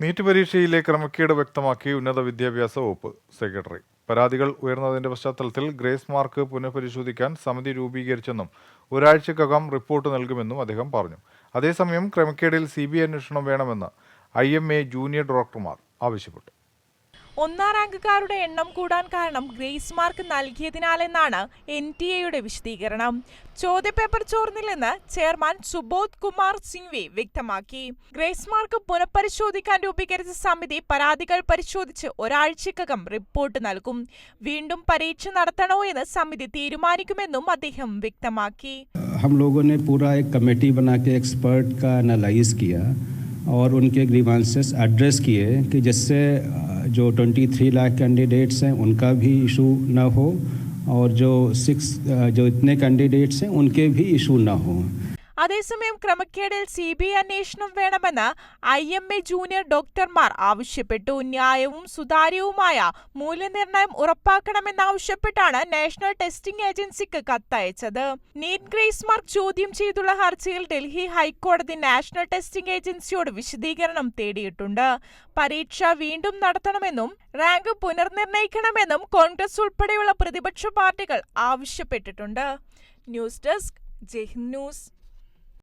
NEET പരീക്ഷയിലെ ക്രമക്കേട് വ്യക്തമാക്കി ഉന്നത വിദ്യാഭ്യാസ വകുപ്പ് സെക്രട്ടറി. പരാതികൾ ഉയർന്നതിന്റെ പശ്ചാത്തലത്തിൽ ഗ്രേസ് മാർക്ക് പുനഃപരിശോധിക്കാൻ സമിതി രൂപീകരിച്ചെന്നും ഒരാഴ്ചക്കകം റിപ്പോർട്ട് നൽകുമെന്നും അദ്ദേഹം പറഞ്ഞു. അതേസമയം ക്രമക്കേടിൽ സി ബി ഐ അന്വേഷണം വേണമെന്ന് ഐ എം എ ജൂനിയർ ഡോക്ടർമാർ ആവശ്യപ്പെട്ടു. ഒന്നാം റാങ്കുകാരുടെ എണ്ണം കൂടാൻ കാരണം ഗ്രേസ് മാർക്ക് നൽകിയതിനാലെന്നാണ് എൻ ടി എയുടെ വിശദീകരണം ചോദ്യപേപ്പർ ചോർന്നില്ലെന്ന് ചെയർമാൻ സുബോധ് കുമാർ സിംഗ്വി വ്യക്തമാക്കി ഗ്രേസ് മാർക്ക് പുനഃപരിശോധിക്കാൻ രൂപീകരിച്ച സമിതി പരാതികൾ പരിശോധിച്ച് ഒരാഴ്ചക്കകം റിപ്പോർട്ട് നൽകും വീണ്ടും പരീക്ഷ നടത്തണോ എന്ന് സമിതി തീരുമാനിക്കുമെന്നും അദ്ദേഹം വ്യക്തമാക്കി हम लोगों ने पूरा एक कमेटी बना के एक्सपर्ट का एनालाइज किया और उनके ग्रीवांसेस एड्रेस किए कि जिससे अ, जो 23 लाख कैंडिडेट्स हैं, उनका भी इशू ना हो और जो सिक्स जो इतने कैंडिडेट्स हैं, उनके भी इशू ना हो। അതേസമയം ക്രമക്കേടിൽ സി ബി ഐ അന്വേഷണം വേണമെന്ന് ഐ എം എ ജൂനിയർ ഡോക്ടർമാർ ആവശ്യപ്പെട്ടു. ന്യായവും സുതാര്യവുമായ മൂല്യനിർണയം ഉറപ്പാക്കണമെന്നാവശ്യപ്പെട്ടാണ് നാഷണൽ ടെസ്റ്റിംഗ് ഏജൻസിക്ക് കത്തയച്ചത്. നീറ്റ് ഗ്രേസ് മാർക്ക് ചോദ്യം ചെയ്തുള്ള ഹർജിയിൽ ഡൽഹി ഹൈക്കോടതി നാഷണൽ ടെസ്റ്റിംഗ് ഏജൻസിയോട് വിശദീകരണം തേടിയിട്ടുണ്ട്. പരീക്ഷ വീണ്ടും നടത്തണമെന്നും റാങ്ക് പുനർനിർണയിക്കണമെന്നും കോൺഗ്രസ് ഉൾപ്പെടെയുള്ള പ്രതിപക്ഷ പാർട്ടികൾ ആവശ്യപ്പെട്ടിട്ടുണ്ട്. News desk Jaihind news.